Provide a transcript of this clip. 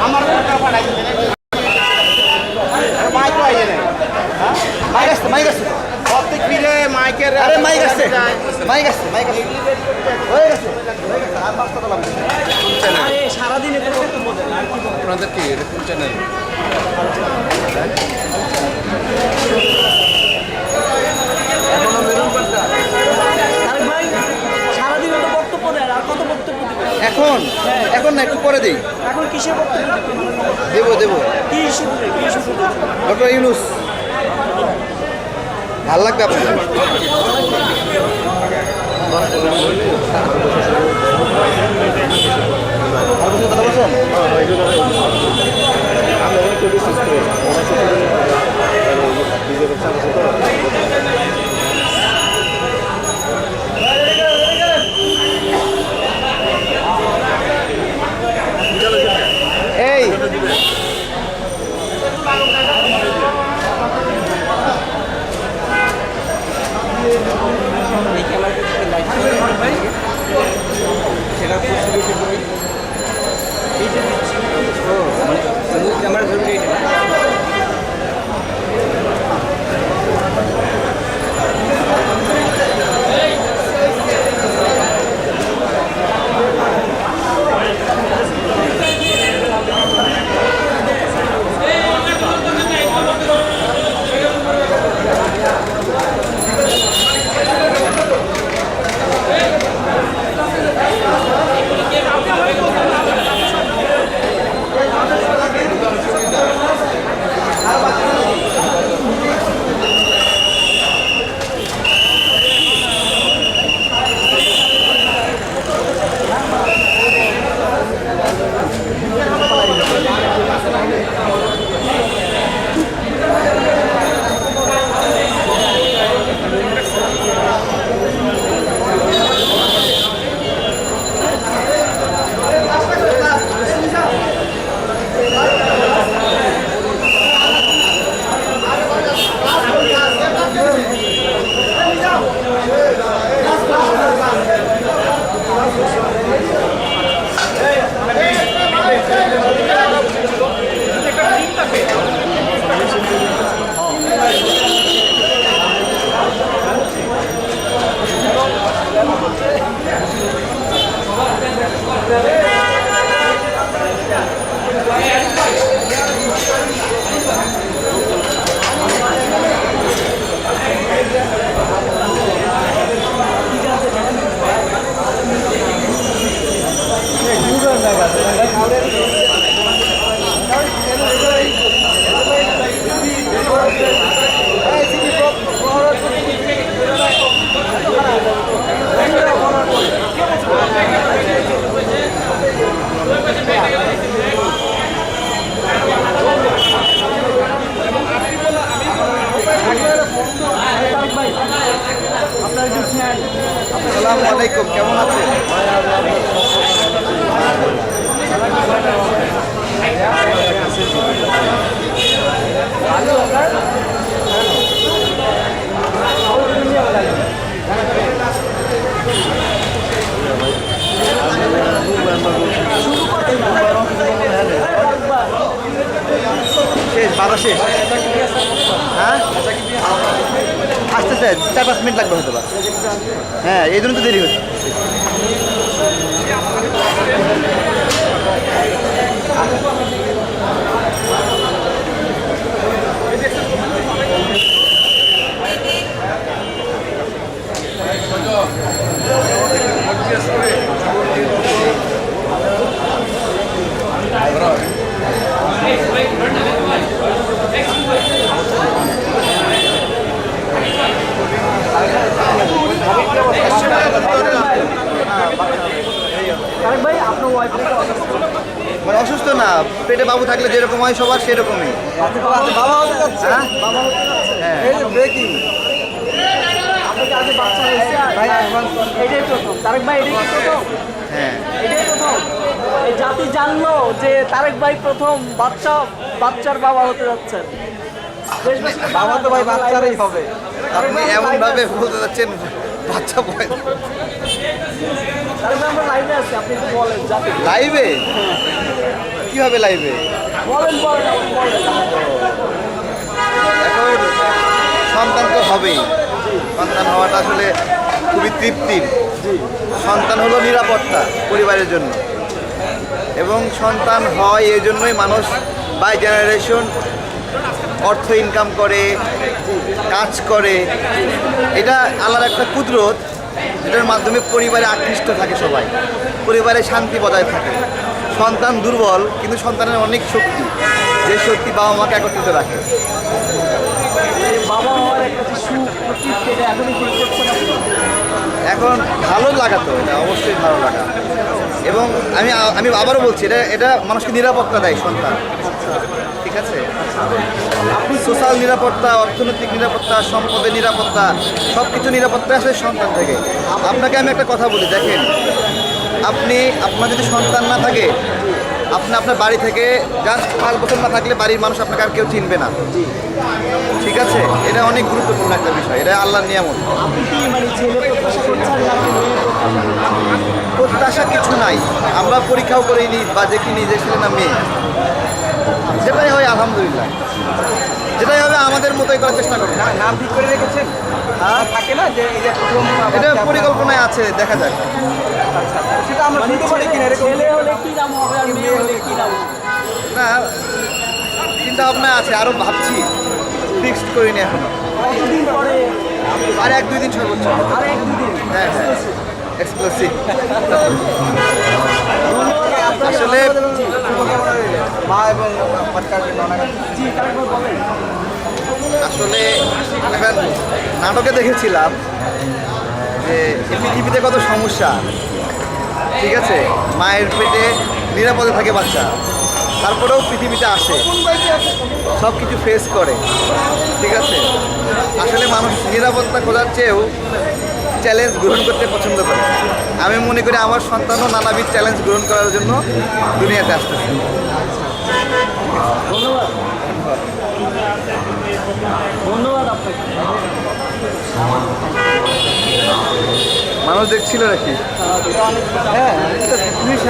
আমার টাকা পাঠাই মাইক নাই মাইক আসছে মাইক আসছে মাইক আসছে মাইক আসছে সারাদিন? আপনাদের কি কোন চ্যানেল তারেক ভাই সারাদিন এত বক্তব্য দেন আর কত বক্তব্য দিবেন এখন? এখন না একটু পরে দিই। এখন দিবেন দেবো দেবো। ডক্টর ইউনুস। ভালো লাগবে আপনার আর কিছু কথা আসসালামু বাবা শেষ। হ্যাঁ? চার পাঁচ মিনিট লাগবে হয়তো। হ্যাঁ এই জন্য তো দেরি হচ্ছে। ভাই আপনার ওয়াইফ মানে অসুস্থ না পেটে বাবু থাকলে যেরকম হয় সবার সেরকমই। বাবা হতে যাচ্ছে। হ্যাঁ? বাবা হতে যাচ্ছে। ব্রেকিং জাতি জানলো যে তারেক ভাই প্রথম বাচ্চা বাচ্চার বাবা হতে যাচ্ছেন। বাবা তো ভাই বাচ্চারই হবে। আপনি এমন ভাবে বলতে যাচ্ছেন। বাচ্চা বয়। তার মানে আমরা লাইভে লাইভে কীভাবে লাইভে এখন সন্তান তো হবেই। সন্তান হওয়াটা আসলে খুবই তৃপ্তির সন্তান হলো নিরাপত্তা পরিবারের জন্য। এবং সন্তান হয় এই জন্যই মানুষ বাই জেনারেশন অর্থ ইনকাম করে কাজ করে। এটা আল্লাহর একটা কুদরত যেটার মাধ্যমে পরিবারে আকৃষ্ট থাকে সবাই। পরিবারে শান্তি বজায় থাকে। সন্তান দুর্বল কিন্তু সন্তানের অনেক শক্তি। যে শক্তি বাবা মাকে একত্রিত রাখে। এখন ভালো লাগাতো এটা অবশ্যই ভালো লাগা। এবং আমি আমি আবারও বলছি এটা এটা মানুষকে নিরাপত্তা দেয় সন্তান। ঠিক আছে? আপনি সোশ্যাল নিরাপত্তা অর্থনৈতিক নিরাপত্তা সম্পদের নিরাপত্তা সব কিছু নিরাপত্তা আসে সন্তান থেকে। আপনাকে আমি একটা কথা বলি দেখেন আপনি আপনার যদি সন্তান না থাকে আপনি আপনার বাড়ি থেকে জাস্ট পাঁচ বছর না থাকলে বাড়ির মানুষ আপনাকে আর কেউ চিনবে না। ঠিক আছে? এটা অনেক গুরুত্বপূর্ণ একটা বিষয় এটা আল্লাহর নিয়ামত। মানে প্রত্যাশা কিছু নাই। আমরা পরীক্ষাও করিনি বা দেখিনি যে ছেলে না মেয়ে? যেটাই হয় আলহামদুলিল্লাহ। যেটাই হবে আমাদের মতোই করার চেষ্টা করব। নাম ঠিক করে রেখেছেন? হ্যাঁ? থাকে না যে এটা পরিকল্পনায় আছে দেখা যাক। সেটা আমরা শুনতে পারি কিনা ছেলে হলে কি নাম হবে আর মেয়ে হলে কি নাম না চিন্তা ভাবনা আছে আরও ভাবছি। ফিক্সড করিনি এখনও। কতদিন পরে আর এক দুই দিন সর্বোচ্চ আর এক হ্যাঁ হ্যাঁ। আপনাকে আসলে মা এবং আসলে নাটকে দেখেছিলাম যে পৃথিবীতে কত সমস্যা, ঠিক আছে? মায়ের পেটে নিরাপদে থাকে বাচ্চা, তারপরেও পৃথিবীতে আসে সব কিছু ফেস করে, ঠিক আছে? আসলে মানুষ নিরাপত্তা খোঁজার চেয়েও চ্যালেঞ্জ গ্রহণ করতে পছন্দ করে। আমি মনে করি আমার সন্তানও নানাবিধ চ্যালেঞ্জ গ্রহণ করার জন্য দুনিয়াতে আসতেছে। ধন্যবাদ ধন্যবাদ আপনাকে। মানুষ দেখছিল নাকি? হ্যাঁ পুলিশ